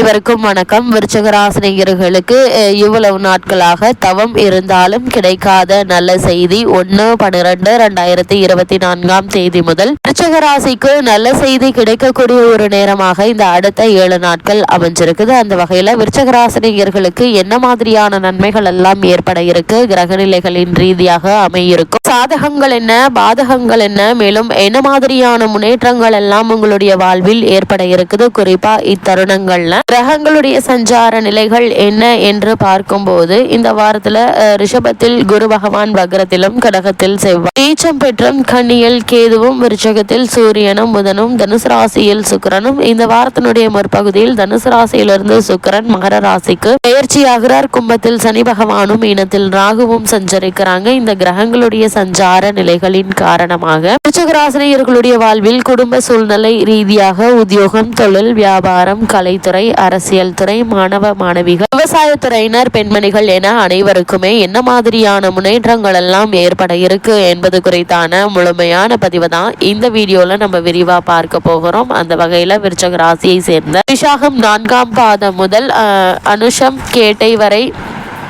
இவருக்கும் வணக்கம். விருச்சகராசினியர்களுக்கு இவ்வளவு நாட்களாக தவம் இருந்தாலும் கிடைக்காத நல்ல செய்தி ஒன்று பன்னிரெண்டு ரெண்டாயிரத்தி இருபத்தி நான்காம் தேதி முதல். விருச்சகராசிக்கு நல்ல செய்தி கிடைக்கக்கூடிய ஒரு நேரமாக இந்த அடுத்த ஏழு நாட்கள் அமைஞ்சிருக்குது. அந்த வகையில் விருச்சகராசினியர்களுக்கு என்ன மாதிரியான நன்மைகள் எல்லாம் ஏற்பட இருக்கு? கிரகநிலைகளின் ரீதியாக அமையிருக்கும். சாதகங்கள் என்ன? பாதகங்கள் என்ன? மேலும் என்ன மாதிரியான முன்னேற்றங்கள் எல்லாம் உங்களுடைய வாழ்வில் ஏற்பட இருக்குது? குறிப்பா இத்தருணங்கள்ல. கிரகங்களுடைய சஞ்சார நிலைகள் என்ன என்று பார்க்கும்போது இந்த வாரத்துல ரிஷபத்தில் குரு பகவான் வக்ரத்திலும் கடகத்தில் செவ்வாய். நீச்சம் பெற்றும் கண்ணியில் கேதுவும் விருச்சகத்தில் சூரியனும் புதனும் தனுசு ராசியில் சுக்கிரனும் இந்த வாரத்தினுடைய முற்பகுதியில் தனுசு ராசியிலிருந்து சுக்கரன் மகர ராசிக்கு பெயர்ச்சியாகிறார் கும்பத்தில் சனி பகவானும் இனத்தில் ராகுவும் சஞ்சரிக்கிறாங்க. இந்த கிரகங்களுடைய சஞ்சார நிலைகளின் காரணமாக விருச்சகராசினியர்களுடைய வாழ்வில் குடும்ப சூழ்நிலை ரீதியாக உத்தியோகம் தொழில் வியாபாரம் கலைத்துறை அரசியல் துறை மாணவ மாணவிகள் விவசாயத்துறையினர் பெண்மணிகள் என அனைவருக்குமே என்ன மாதிரியான முன்னேற்றங்கள் எல்லாம் ஏற்பட இருக்கு என்பது குறித்தான முழுமையான பதிவு தான் இந்த வீடியோல நம்ம விரிவா பார்க்க போகிறோம். அந்த வகையில விருச்சக ராசியை சேர்ந்த விஷாகம் நான்காம் பாதம் முதல் அனுஷம் கேட்டை வரை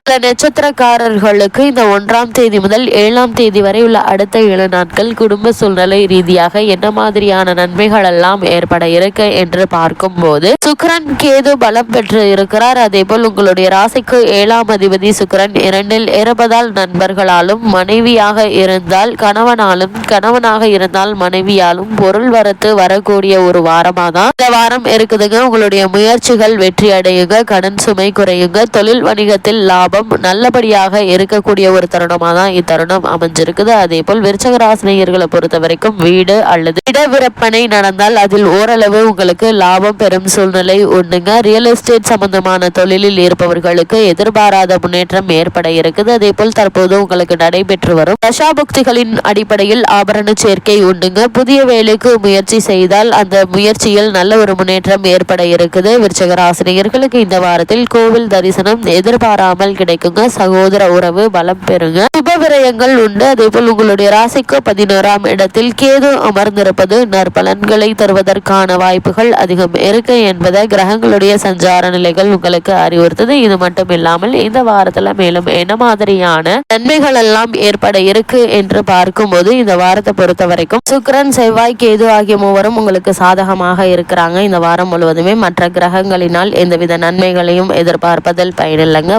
சில நட்சத்திரக்காரர்களுக்கு இந்த ஒன்றாம் தேதி முதல் ஏழாம் தேதி வரை உள்ள அடுத்த ஏழு நாட்கள் குடும்ப சூழ்நிலை ரீதியாக என்ன மாதிரியான நன்மைகள் எல்லாம் ஏற்பட இருக்கு என்று பார்க்கும்போது சுக்ரன் கேது பலம் பெற்று இருக்கிறார். அதே போல் உங்களுடைய ராசிக்கு ஏழாம் அதிபதி சுக்ரன் இரண்டில் இருப்பதால் நண்பர்களாலும் மனைவியாக இருந்தால் கணவனாலும் கணவனாக இருந்தால் மனைவியாலும் பொருள் வரத்து வரக்கூடிய ஒரு வாரமாக தான் இந்த வாரம் இருக்குதுங்க. உங்களுடைய முயற்சிகள் வெற்றி அடையுங்க. கடன் சுமை குறையுங்க. தொழில் வணிகத்தில் லாபம் நல்லபடியாக இருக்கக்கூடிய ஒரு தருணமாக தான் இத்தருணம் அமைஞ்சிருக்குது. அதே போல் விருச்சக ராசினியர்களை பொறுத்த வரைக்கும் வீடு அல்லது இட விற்பனை நடந்தால் அதில் ஓரளவு உங்களுக்கு லாபம் பெறும் சூழ்நிலை உண்டுங்க. ரியல் எஸ்டேட் சம்பந்தமான தொழிலில் இருப்பவர்களுக்கு எதிர்பாராத முன்னேற்றம் ஏற்பட இருக்குது. அதே போல் தற்போது உங்களுக்கு நடைபெற்று வரும் தசாபுக்திகளின் அடிப்படையில் ஆபரண சேர்க்கை உண்டுங்க. புதிய வேலைக்கு முயற்சி செய்தால் அந்த முயற்சியில் நல்ல ஒரு முன்னேற்றம் ஏற்பட இருக்குது. விருச்சக ராசினியர்களுக்கு இந்த வாரத்தில் கோவில் தரிசனம் எதிர்பாராமல் கிடைக்குங்க. சகோதர உறவு பலம் பெறுங்க. உபவிரயங்கள் உண்டு. அதே போல் உங்களுடைய ராசிக்கு பதினோராம் இடத்தில் கேது அமர்ந்திருப்பது நற்பலன்களை தருவதற்கான வாய்ப்புகள் அதிகம் இருக்கு என்பதை கிரகங்களுடைய சஞ்சார நிலைகள் உங்களுக்கு அறிவுறுத்தது. இது மட்டும் இல்லாமல் இந்த வாரத்துல மேலும் என்ன மாதிரியான நன்மைகள் எல்லாம் ஏற்பட இருக்கு என்று பார்க்கும்போது இந்த வாரத்தை பொறுத்த வரைக்கும் சுக்ரன் செவ்வாய் கேது ஆகிய மூவரும் உங்களுக்கு சாதகமாக இருக்கிறாங்க. இந்த வாரம் முழுவதுமே மற்ற கிரகங்களினால் எந்தவித நன்மைகளையும் எதிர்பார்ப்பதில் பயனில்லைங்க.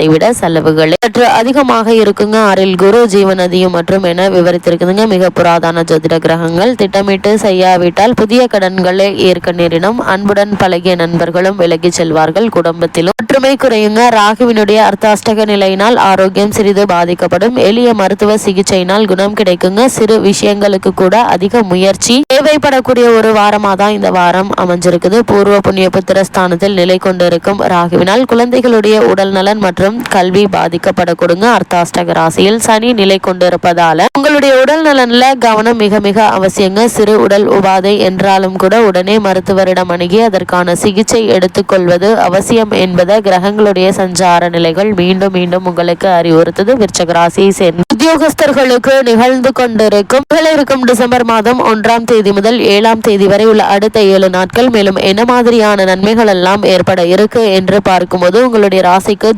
வருமானத்தை விட செலவுகள் சற்று அதிகமாக இருக்குங்க. ஆறில் குரு ஜீவநதியும் மற்றும் என விவரித்திருக்குதுங்க. மிக புராதான ஜோதிட கிரகங்கள். திட்டமிட்டு செய்யாவிட்டால் புதிய கடன்களை ஏற்க நேரிடும். அன்புடன் பழகிய நண்பர்களும் விலகி செல்வார்கள். குடும்பத்திலும் ஒற்றுமை குறையுங்க. ராகுவினுடைய அர்த்தாஷ்டக நிலையினால் ஆரோக்கியம் சிறிது பாதிக்கப்படும். எளிய மருத்துவ சிகிச்சையினால் குணம் கிடைக்குங்க. சிறு விஷயங்களுக்கு கூட அதிக முயற்சி தேவைப்படக்கூடிய ஒரு வாரமா தான் இந்த வாரம் அமைஞ்சிருக்குது. பூர்வ புண்ணிய புத்திரஸ்தானத்தில் நிலை கொண்டிருக்கும் ராகுவினால் குழந்தைகளுடைய உடல் நலன் மற்றும் கல்வி பாதிக்கப்படக்கூடுங்க அர்த்தாஷ்டக ராசியில் சனி நிலை கொண்டிருப்பதால உங்களுடைய உடல் நலன்ல கவனம் மிக மிக அவசியங்க. சிறு உடல் உபாதை என்றாலும் கூட உடனே மருத்துவரிடம் அணுகி அதற்கான சிகிச்சை எடுத்துக்கொள்வது அவசியம் என்பதை கிரகங்களுடைய சஞ்சார நிலைகள் மீண்டும் மீண்டும் உங்களுக்கு அறிவுறுத்தது. விருச்சக ராசியை சேர்ந்த உத்தியோகஸ்தர்களுக்கு நிகழ்ந்து கொண்டிருக்கும் இருக்கும் டிசம்பர் மாதம் ஒன்றாம் தேதி முதல் ஏழாம் தேதி வரை உள்ள அடுத்த ஏழு நாட்கள் மேலும் என்ன மாதிரியான நன்மைகள் எல்லாம் ஏற்பட இருக்கு என்று பார்க்கும்போது உங்களுடைய ராசிக்கு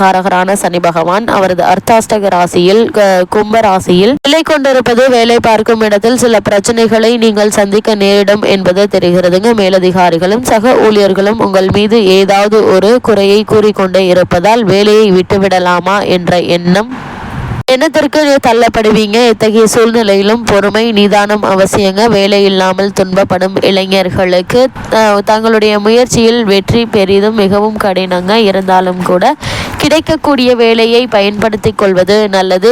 காரகரான சனி பகவான் அவரது அர்த்தாஷ்டக ராசியில் கும்ப ராசியில் நிலை கொண்டிருப்பது வேலை பார்க்கும் இடத்தில் சில பிரச்சனைகளை நீங்கள் சந்திக்க நேரிடும் என்பது தெரிகிறதுங்க. மேலதிகாரிகளும் சக ஊழியர்களும் உங்கள் மீது ஏதாவது ஒரு குறையை கூறிக்கொண்டே இருப்பதால் வேலையை விட்டுவிடலாமா என்ற எண்ணம். எண்ணத்திற்கு தள்ளப்படுவீங்க. இத்தகைய சூழ்நிலையிலும் பொறுமை நிதானம் அவசியங்க. வேலை இல்லாமல் துன்பப்படும் இளைஞர்களுக்கு தங்களுடைய முயற்சியில் வெற்றி பெரிதும் மிகவும் கடினங்க. இருந்தாலும் கூட கிடைக்கக்கூடிய வேலையை பயன்படுத்திக் கொள்வது நல்லது.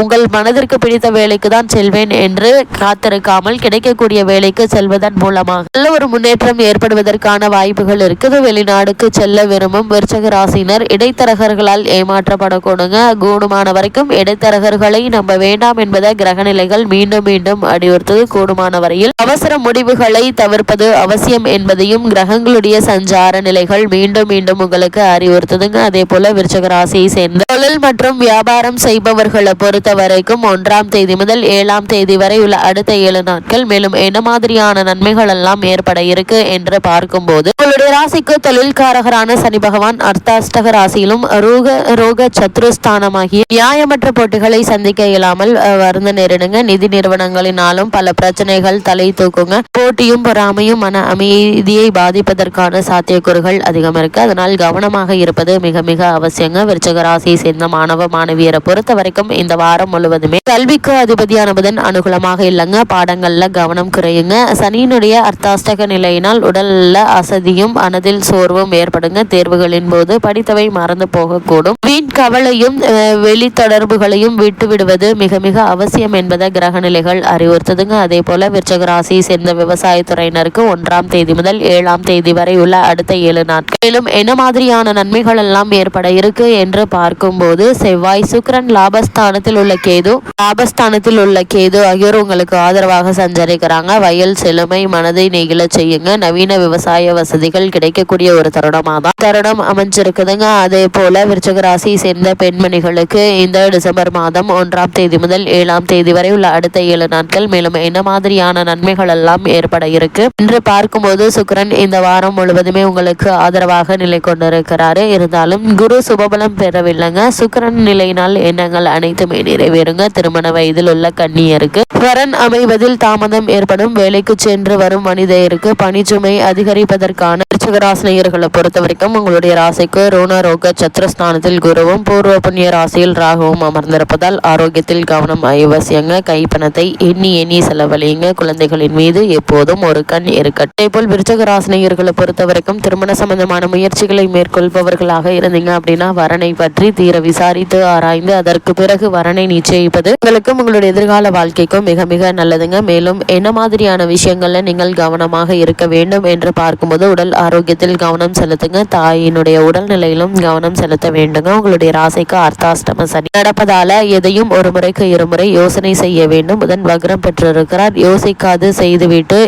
உங்கள் மனதிற்கு பிடித்த வேலைக்கு தான் செல்வேன் என்று காத்திருக்காமல் கிடைக்கக்கூடிய வேலைக்கு செல்வதன் மூலமாக நல்ல ஒரு முன்னேற்றம் ஏற்படுவதற்கான வாய்ப்புகள் இருக்குது. வெளிநாடுக்கு செல்ல விரும்பும் விருச்சக ராசினர் இடைத்தரகர்களால் ஏமாற்றப்படக்கூடுங்க. கூடுமான வரைக்கும் இடைத்தரகர்களை நம்ப வேண்டாம் என்பதை கிரகநிலைகள் மீண்டும் மீண்டும் அறிவுறுத்தது. கூடுமான வரையில் அவசர முடிவுகளை தவிர்ப்பது அவசியம் என்பதையும் கிரகங்களுடைய சஞ்சார நிலைகள் மீண்டும் மீண்டும் உங்களுக்கு அறிவுறுத்துதுங்க. அதே போல விருச்சக ராசியை சேர்ந்த தொழில் மற்றும் வியாபாரம் செய்பவர்களை பொறுத்த வரைக்கும் ஒன்றாம் தேதி முதல் ஏழாம் தேதி வரை உள்ள அடுத்த ஏழு நாட்கள் மேலும் என்ன மாதிரியான நன்மைகள் எல்லாம் ஏற்பட இருக்கு என்று பார்க்கும்போது உங்களுடைய ராசிக்கு தொழில்காரகரான சனி பகவான் அர்த்தாஷ்டக ராசியிலும் ரோக ரோக சத்ருஸ்தானமாகிய நியாயமற்ற போட்டிகளை சந்திக்க இயலாமல் வருந்த நேரிடுங்க. நிதி நிறுவனங்களினாலும் பல பிரச்சனைகள் தலை தூக்குங்க. போட்டியும் பொறாமையும் மன அமைதியை பாதிப்பதற்கான சாத்தியக்கூறுகள் அதிகம் இருக்கு. அதனால் கவனமாக இருப்பது மிக மிக அவசியங்க. விருச்சக ராசியை சேர்ந்த மாணவ மாணவியரை பொறுத்த வரைக்கும் இந்த வாரம் முழுவதுமே கல்விக்கு அதிபதியான புதன் அனுகூலமாக இல்லைங்க. பாடங்கள்ல கவனம் குறையுங்க. சனியினுடைய அர்த்தாஷ்டக நிலையினால் உடல்ல அசதியும் மனதில் சோர்வும் ஏற்படுங்க. தேர்வுகளின் போது படித்தவை மறந்து போகக்கூடும். வீண் கவலையும் வெளி தொடர்புகளையும் விட்டு விடுவது மிக மிக அவசியம் என்பதை கிரக நிலைகள் அறிவுறுத்துதுங்க. அதே போல விருச்சக ராசியை சேர்ந்த விவசாயத்துறையினருக்கு ஒன்றாம் தேதி முதல் ஏழாம் தேதி வரை உள்ள அடுத்த ஏழு நாட்கள். மேலும் என்ன மாதிரியான நன்மைகள் எல்லாம் ஏற்பட இருக்கு என்று பார்க்கும்போது செவ்வாய் சுக்கரன் லாபஸ்தானத்தில் உள்ள கேது லாபஸ்தானத்தில் உள்ள கேது ஆகியோர் உங்களுக்கு ஆதரவாக சஞ்சரிக்கிறாங்க. வயல் செழுமை மனதை நெகிழ செய்யுங்க. நவீன விவசாய வசதிகள் கிடைக்கக்கூடிய ஒரு தருணமாக தான் தருணம் அமைஞ்சிருக்குதுங்க. அதே போல விருச்சக ராசியை சேர்ந்த பெண்மணிகளுக்கு இந்த டிசம்பர் மாதம் ஒன்றாம் தேதி முதல் ஏழாம் தேதி வரை உள்ள அடுத்த ஏழு நாட்கள் மேலும் என்ன மாதிரியான நன்மைகள் எல்லாம் ஏற்பட இருக்கு என்று பார்க்கும்போது சுக்கரன் இந்த வாரம் முழுவதுமே உங்களுக்கு ஆதரவாக நிலை கொண்டிருக்கிறாரு. இருந்தாலும் குரு சுபபலம் பெறவில்லைங்க. சுக்கரன் நிலையினால் எண்ணங்கள் அனைத்துமே நிறைவேறுங்க. திருமண வயதில் உள்ள கண்ணியருக்கு வரன் அமைவதில் தாமதம் ஏற்படும். வேலைக்கு சென்று வரும் மனிதருக்கு பணிச்சுமை அதிகரிப்பதற்கான ராசினியர்களை பொறுத்த வரைக்கும் உங்களுடைய ராசிக்கு ரோண ரோக சத்ரஸ்தானத்தில் குருவும் பூர்வ புண்ணிய ராசியில் ராகுவும் அமர்ந்திருப்பதால் ஆரோக்கியத்தில் கவனம் அவசியங்க. கைப்பணத்தை எண்ணி எண்ணி செலவழியுங்க. குழந்தைகளின் மீது எப்போதும் ஒரு கண் இருக்கட்டும். போல் விருச்சக ராசினியர்களை பொறுத்த வரைக்கும் திருமண சம்பந்தமான முயற்சிகளை மேற்கொள்பவர்களாக இருந்தீங்க. அப்படின்னா வரனை பற்றி தீர விசாரித்து ஆராய்ந்து அதற்கு பிறகு வரனை நிச்சயிப்பது உங்களுக்கும் உங்களுடைய எதிர்கால வாழ்க்கைக்கும் மிக மிக நல்லதுங்க. மேலும் என்ன மாதிரியான விஷயங்கள்ல நீங்கள் கவனமாக இருக்க வேண்டும் என்று பார்க்கும்போது உடல் ஆரோக்கியத்தில் கவனம் செலுத்துங்க. தாயினுடைய உடல்நிலையிலும் கவனம் செலுத்த வேண்டுங்க. உங்களுடைய ராசிக்கு அர்த்தாஷ்டம சனி நடப்பதால எதையும் ஒரு முறைக்கு இருமுறை யோசனை செய்ய வேண்டும். புதன் வக்ரம் பெற்றிருக்கிறார். யோசிக்காது செய்துவிட்டு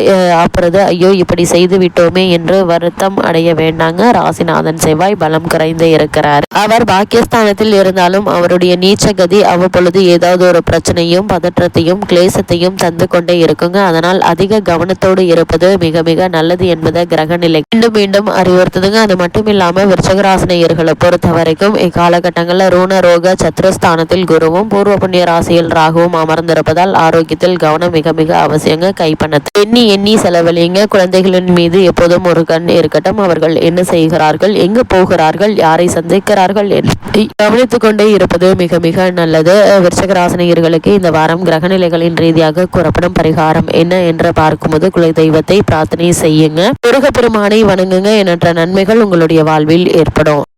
அப்புறது ஐயோ இப்படி செய்து விட்டோமே என்று வருத்தம் அடைய வேண்டாங்க. ராசிநாதன் செவ்வாய் பலம் குறைந்து இருக்கிறார் அவர் பாக்கியஸ்தானத்தில் இருந்தாலும் அவருடைய நீச்சகதி அவ்வப்பொழுது ஏதாவது ஒரு பிரச்சனையும் பதற்றத்தையும் கிளேசத்தையும் தந்து கொண்டே இருக்குங்க. அதனால் அதிக கவனத்தோடு இருப்பது மிக மிக நல்லது என்பதை கிரகநிலை. மீண்டும் மீண்டும் அறிவுறுத்துதுங்க. அது மட்டும் இல்லாம விருச்சகராசினியர்களை பொறுத்த வரைக்கும் இக்காலகட்டங்களில் ரூண ரோக சத்ருஸ்தானத்தில் குருவும் பூர்வ புண்ணிய ராசியில் ராகுவும் அமர்ந்திருப்பதால் ஆரோக்கியத்தில் கவனம் மிக மிக அவசியங்க. கைப்பணத்தை எண்ணி எண்ணி செலவழிங்க குழந்தைகளின் மீது எப்போதும் ஒரு கண் இருக்கட்டும். அவர்கள் என்ன செய்கிறார்கள்? எங்கு போகிறார்கள்? யாரை சந்திக்கிறார்கள் கவனித்துக் கொண்டே இருப்பது மிக மிக நல்லது. விருச்சகராசினியர்களுக்கு இந்த வாரம் கிரகநிலைகளின் ரீதியாக கூறப்படும் பரிகாரம் என்ன என்று பார்க்கும்போது குலை தெய்வத்தை பிரார்த்தனை செய்யுங்க. முருகப்பெருமானை வணங்குங்க எண்ணற்ற நன்மைகள் உங்களுடைய வாழ்வில் ஏற்படும்.